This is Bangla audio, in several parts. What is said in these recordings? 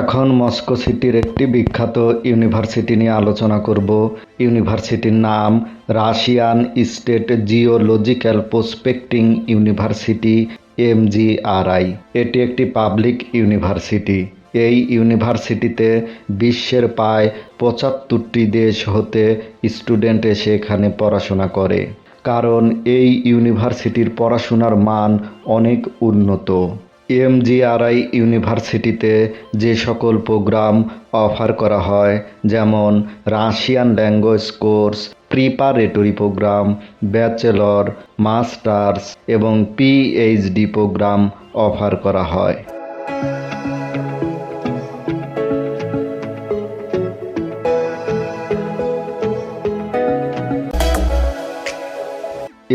এখন মস্কো সিটির একটি বিখ্যাত ইউনিভার্সিটি নিয়ে আলোচনা করব। ইউনিভার্সিটির নাম Russian state geological prospecting university, MGRI. এটি একটি পাবলিক ইউনিভার্সিটি। এই ইউনিভার্সিটিতে বিশ্বের প্রায় পঁচাত্তরটি দেশ হতে স্টুডেন্ট এসে এখানে পড়াশোনা করে। কারণ এই ইউনিভার্সিটির পড়াশোনার মান অনেক উন্নত। এমজিআরআই ইউনিভার্সিটিতে যে সকল প্রোগ্রাম অফার করা হয়, যেমন Russian language course, preparatory program, bachelor, masters এবং পিএইচডি প্রোগ্রাম অফার করা হয়।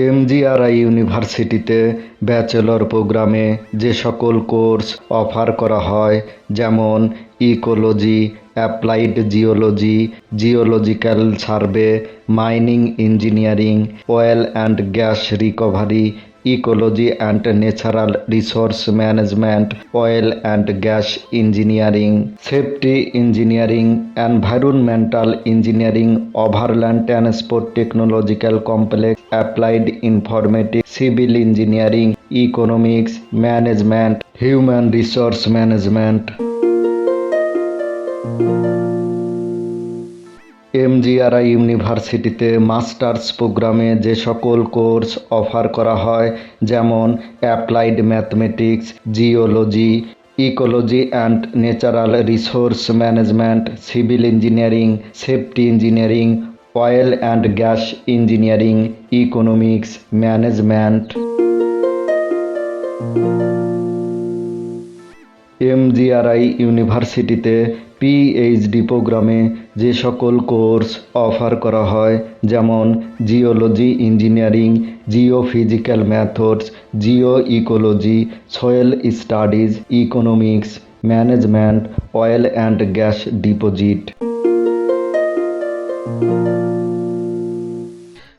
এমজিআরআই ইউনিভার্সিটিতে ব্যাচেলর প্রোগ্রামে যে সকল কোর্স অফার করা হয়, যেমন ecology, applied geology, geological survey, mining engineering, oil and gas recovery ecology and natural resource management, oil and gas engineering, safety engineering, environmental engineering, overland transport technological complex, applied informatics civil engineering, economics management, human resource management. MGRI ইউনিভার্সিটিতে মাস্টার্স প্রোগ্রামে যে সকল কোর্স অফার করা হয়, যেমন applied mathematics, geology, ecology and natural resource management, civil engineering, safety engineering, oil and gas engineering, economics management. MGRI ইউনিভার্সিটিতে পিএইচডি প্রোগ্রামে যে সকল কোর্স অফার করা হয়, যেমন geology engineering, geophysical methods geo ecology soil studies, economics, management, oil and gas deposit.